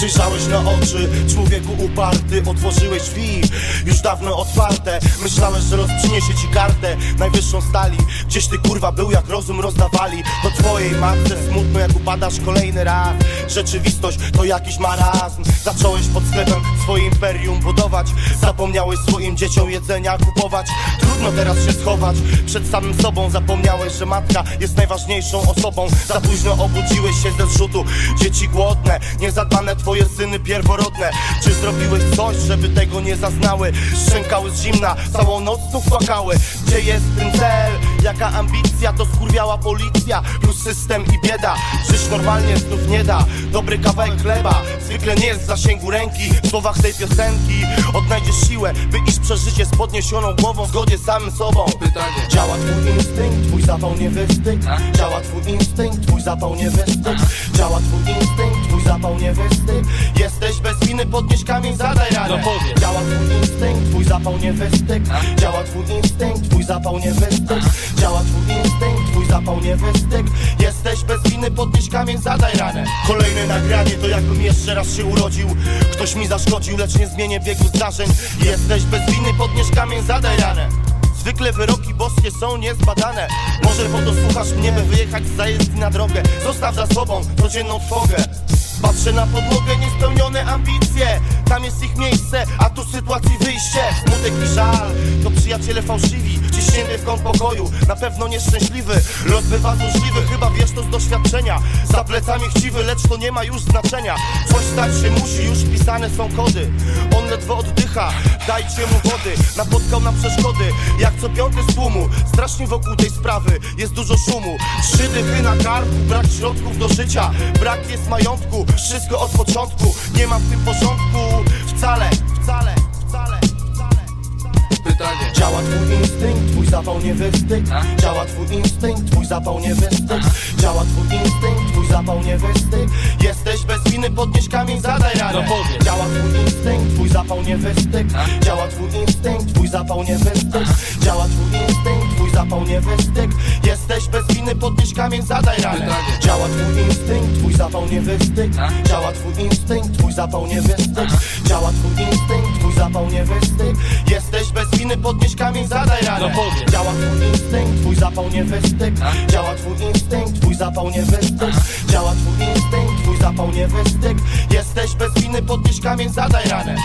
Przyjrzałeś na oczy, człowieku uparty Otworzyłeś drzwi, już dawno otwarte Myślałeś, że rozprzyniesie ci kartę Najwyższą stali, gdzieś ty kurwa był jak rozum rozdawali. Do twojej matce smutno jak upadasz kolejny raz. Rzeczywistość to jakiś marazm. Zacząłeś pod sklepem swoje imperium budować. Zapomniałeś swoim dzieciom jedzenia kupować. Trudno teraz się schować. Przed samym sobą Zapomniałeś, że matka jest najważniejszą osobą. Za późno obudziłeś się ze zrzutu. Dzieci głodne, niezadbane twoje syny pierworodne. Czy zrobiłeś coś, żeby tego nie zaznały? Szczękały z zimna, całą noc tu płakały. Gdzie jest ten cel? Jaka ambicja? To skurwiała policja Plus system i bieda. Żyć normalnie znów nie da. Dobry kawałek chleba Zwykle nie jest w zasięgu ręki. W słowach tej piosenki Odnajdziesz siłę, by iść przez życie z podniesioną głową W zgodzie z samym sobą. Pytanie. Działa twój instynkt, twój zapał nie wystygł Działa twój instynkt, twój zapał nie wystygł Działa twój instynkt, zapał nie wystygł Jesteś bez winy, podnieś kamień, zadaj radę. No powiedz. Działa twój instynkt, twój zapał nie wystygł Działa twój instynkt, twój zapał nie wystygł Działa twój instynkt, twój zapał nie wystygł Jesteś bez winy, podnieś kamień, zadaj radę. Kolejne nagranie to jakbym jeszcze raz się urodził. Ktoś mi zaszkodził, lecz nie zmienię biegu zdarzeń. Jesteś bez winy, podnieś kamień, zadaj radę. Zwykle wyroki boskie są niezbadane. Może po to słuchasz mnie, by wyjechać z zajezdni na drogę. Zostaw za sobą codzienną trwogę Patrzę na podłogę, niespełnione ambicje. Tam jest ich miejsce, a tu sytuacji wyjście. Smutek i żal, to przyjaciele fałszywi. Ciśnięty w kąt pokoju, na pewno nieszczęśliwy. Los bywa złośliwy, chyba wiesz to z doświadczenia. Za plecami chciwy, lecz to nie ma już znaczenia. Coś stać się musi, już wpisane są kody. On ledwo oddycha, dajcie mu wody. Napotkał na przeszkody, jak co piąty z tłumu. Strasznie wokół tej sprawy, jest dużo szumu. Trzy dychy na karku, brak środków do życia. Brak jest majątku, wszystko od początku Nie ma w tym porządku, wcale, wcale, wcale, wcale, wcale. Pytanie. Działa twój instynkt, twój zapał nie wystygł Działa twój instynkt, twój zapał nie wystygł Działa twój instynkt, twój zapał nie wystygł Jesteś bez winy, podnieś kamień, zadaj radę. No. Działa twój instynkt, twój zapał nie wystygł Działa twój instynkt, twój zapał nie wystygł podnieś kamień, zadaj Pytanie. Działa twój instynkt, twój zapał nie wystygł Działa twój instynkt, twój zapał nie wystygł Działa twój instynkt, twój zapał nie wystygł Jesteś bez winy, podnieś kamień, zadaj radę No. Działa twój instynkt, twój zapał nie wystygł Działa twój instynkt, twój zapał nie wystygł Działa twój instynkt, twój zapał nie wystygł Jesteś bez winy, podnieś kamień, zadaj radę